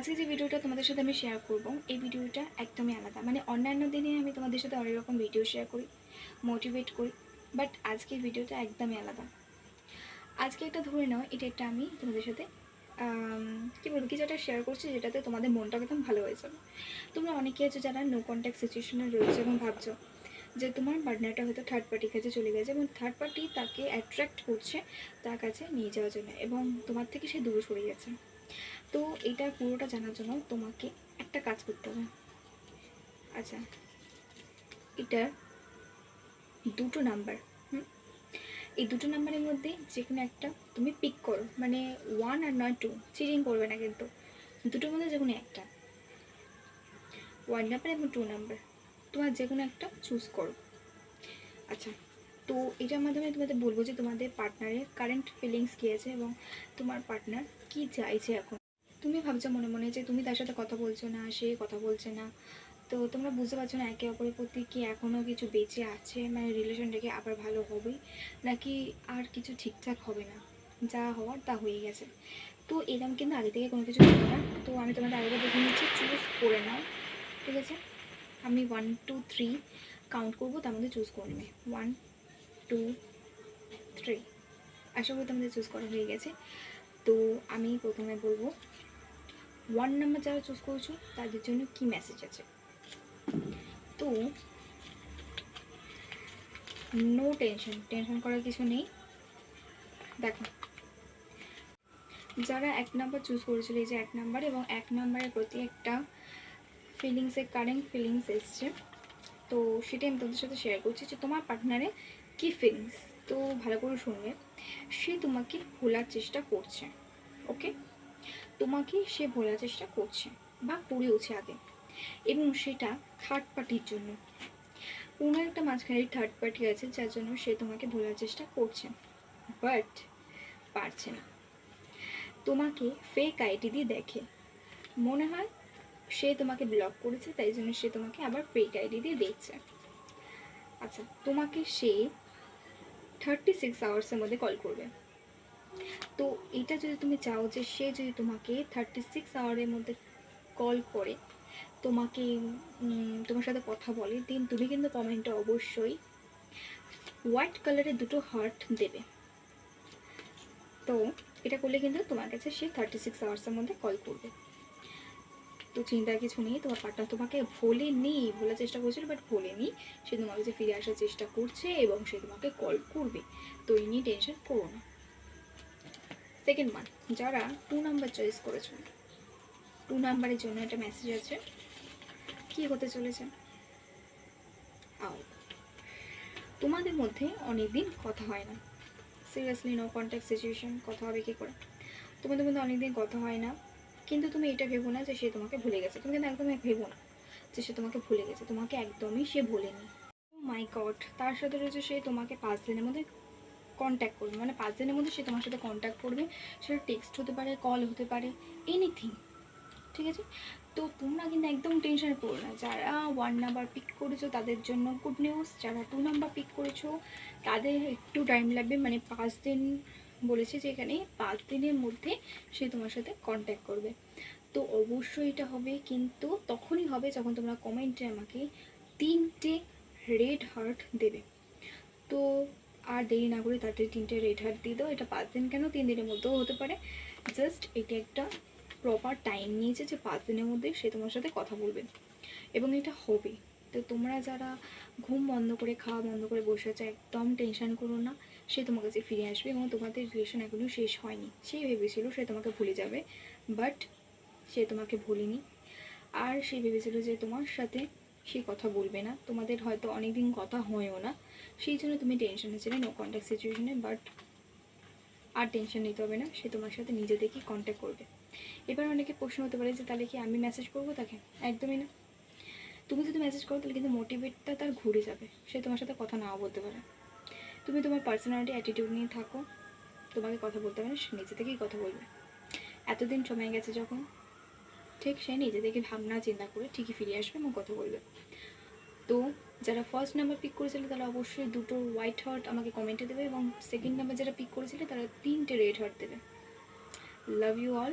আজকে যে ভিডিওটা তোমাদের সাথে আমি শেয়ার করব, এই ভিডিওটা একদমই আলাদা। মানে অন্যান্য দিনে আমি তোমাদের সাথে অনেক রকম ভিডিও শেয়ার করি মোটিভেট করি বাট আজকের ভিডিওটা একদমই আলাদা। আজকে একটা ধরে নাও, এটা একটা আমি তোমাদের সাথে কি বলব কিছু একটা শেয়ার করছি যেটাতে তোমাদের মনটা একদম ভালো হয়ে যাবে। তোমরা অনেকে আছো যারা নো কন্ট্যাক্ট সিচুয়েশনে রয়েছে এবং ভাবছ যে তোমার পার্টনারটা হয়তো থার্ড পার্টির কাছে চলে গেছে এবং থার্ড পার্টি তাকে অ্যাট্রাক্ট করছে তার কাছে নিয়ে যাওয়ার জন্য এবং তোমার থেকে সে দূরে সরে গেছে। তো এটা পুরোটা জানার জন্য তোমাকে একটা কাজ করতে হবে। আচ্ছা এটা দুটো নাম্বার হুম? এই দুটো নাম্বারের মধ্যে যে কোনো একটা তুমি পিক করো মানে ওয়ান আর নয় টু চিটিং করবে না কিন্তু। দুটোর মধ্যে যে কোনো একটা। ওয়ান নাম্বার এবং টু নাম্বার তোমার যে কোনো একটা চুজ করো। আচ্ছা তো এটার মাধ্যমে তোমাদের বলব যে তোমাদের পার্টনারের কারেন্ট ফিলিংস কী আছে এবং তোমার পার্টনার কী চাইছে এখন? তুমি ভাবছ মনে মনে যে তুমি তার সাথে কথা বলছো না, সে কথা বলছে না। তো তোমরা বুঝতে পারছ না একে অপরের প্রতি কি এখনও কিছু বেঁচে আছে? মানে রিলেশনটাকে আবার ভালো হবে নাকি আর কিছু ঠিকঠাক হবে না? যা হওয়ার তা হয়ে গেছে। তো এরকম কিন্তু আগে থেকে কোনো কিছু হবে না। তো আমি তোমাদের আগে দেখে নিচ্ছি চুজ করে নাও, ঠিক আছে? আমি ওয়ান টু থ্রি কাউন্ট করব, তার মধ্যে চুজ করে নেবে। ওয়ান টু থ্রি আশা করি তোমাদের চুজ করা হয়ে গেছে। তো আমি প্রথমে বলব ওয়ান নাম্বার যারা চুজ করছ, তাদের জন্য কি মেসেজ আছে? তো নো টেনশন টেনশন করার কিছু নেই। দেখো, যারা এক নাম্বার চুজ করেছিল, এই যে এক নাম্বার এবং এক নাম্বারের প্রতি একটা ফিলিংসের কারেন্ট ফিলিংস এসছে। তো, সেটাই আমি তোমাদের সাথে শেয়ার করছি যে তোমার পার্টনারে কী ফিলিংস তো ভালো করে শুনবে। সে তোমাকে ভোলার চেষ্টা করছে ওকে তোমাকে সে ভোলার চেষ্টা করছে বা করেওছে আগে। এবং সেটা থার্ড পার্টির জন্য। কোনো একটা মাঝখানে থার্ড পার্টি আছে যার জন্য সে তোমাকে ভোলার চেষ্টা করছে বাট পারছে না। তোমাকে ফেক আইডি দিয়ে দেখে। মনে হয় সে তোমাকে ব্লক করেছে, তাই জন্য সে তোমাকে আবার ফেক আইডি দিয়ে দেখছে। আচ্ছা তোমাকে সে থার্টি সিক্স আওয়ার্সের মধ্যে কল করবে। তো এটা যদি তুমি চাও যে সে যদি তোমাকে থার্টি সিক্স আওয়ারের মধ্যে কল করে, তোমাকে তোমার সাথে কথা বলে দিন তুমি কিন্তু কমেন্টে অবশ্যই হোয়াইট কালারের দুটো হার্ট দেবে। তো এটা করলে কিন্তু তোমার কাছে সে থার্টি সিক্স আওয়ার্সের মধ্যে কল করবে। তো চিন্তার কিছু নেই, তোমার পার্টনার তোমাকে ভোলেনি ভোলার চেষ্টা করছিল বাট ভোলে ভোলেনি সে তোমার কাছে ফিরে আসার চেষ্টা করছে এবং সে তোমাকে কল করবে। তো এই নিয়ে টেনশন করো না। সেকেন্ড ওয়ান, যারা টু নাম্বার চয়েস করেছ। টু নাম্বারের জন্য একটা মেসেজ আছে। কি হতে চলেছে? আও তোমাদের মধ্যে অনেক দিন কথা হয় না। সিরিয়াসলি নো কন্ট্যাক্ট সিচুয়েশন কথা হবে কী করে? তোমাদের মধ্যে অনেক দিন কথা হয় না, কিন্তু তুমি এটা ভেবো না যে সে তোমাকে ভুলে গেছে। তুমি কিন্তু একদমই ভেবো না যে সে তোমাকে ভুলে গেছে। তোমাকে একদমই সে ভোলেনি মাই গড তার সাথে রয়েছে সে তোমাকে পাঁচ দিনের মধ্যে কন্ট্যাক্ট করবে। মানে পাঁচ দিনের মধ্যে সে তোমার সাথে কন্ট্যাক্ট করবে, সেটা টেক্সট হতে পারে কল হতে পারে এনিথিং ঠিক আছে? তো তোমরা কিন্তু একদম টেনশনে পড়ো না। যারা ওয়ান নাম্বার পিক করেছ, তাদের জন্য গুড নিউজ যারা টু নাম্বার পিক করেছ, তাদের একটু টাইম লাগবে। মানে পাঁচ দিন বলেছে যে এখানে পাঁচ দিনের মধ্যে সে তোমার সাথে কন্ট্যাক্ট করবে। তো অবশ্যই এটা হবে। কিন্তু তখনই হবে যখন তোমরা কমেন্টে আমাকে তিনটে রেড হার্ট দেবে। তো আর দেরি না করে তাদের তিনটে রেড হার্ট দিয়ে দাও। এটা পাঁচ দিন কেন? তিন দিনের মধ্যেও হতে পারে। জাস্ট এটা একটা প্রপার টাইম নিয়েছে যে পাঁচ দিনের মধ্যে সে তোমার সাথে কথা বলবে। এবং এটা হবে। তো তোমরা যারা ঘুম বন্ধ করে, খাওয়া বন্ধ করে বসে আছো, একদম টেনশান করো না। সে তোমার কাছে ফিরে আসবে এবং তোমাদের রিলেশন এখনও শেষ হয়নি। সে ভেবেছিল সে তোমাকে ভুলে যাবে বাট সে তোমাকে ভুলেনি। আর সে ভেবেছিল যে তোমার সাথে সে কথা বলবে না। তোমাদের হয়তো অনেক দিন কথা হয়েও না। সেই জন্য তুমি টেনশনে ছিলে নো কন্ট্যাক্ট সিচুয়েশনে বাট আর টেনশন নিতে হবে না, সে তোমার সাথে নিজে থেকেই কন্ট্যাক্ট করবে। এবার অনেকে প্রশ্ন হতে পারে যে, তাহলে কি আমি মেসেজ করব তাকে? একদমই না। তুমি যদি মেসেজ করো, তাহলে কিন্তু মোটিভেটটা তার ঘুরে যাবে। সে তোমার সাথে কথা নাও বলতে পারে। তুমি তোমার পার্সোনালিটি অ্যাটিটিউড নিয়ে থাকো। তোমাকে কথা বলতে হবে না, সে নিজে থেকেই কথা বলবে। এতদিন সময় গেছে যখন, ঠিক সে নিজে থেকে ভাবনা চিন্তা করে ঠিকই ফিরে আসবে এবং কথা বলবে। তো যারা ফার্স্ট নাম্বার পিক করেছিল, তারা অবশ্যই দুটো হোয়াইট হার্ট আমাকে কমেন্টে দেবে এবং সেকেন্ড নাম্বার যারা পিক করেছিল, তারা তিনটে রেড হার্ট দেবে। লাভ ইউ অল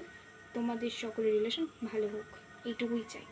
তোমাদের সকলের রিলেশন ভালো হোক। এইটুকুই চাই।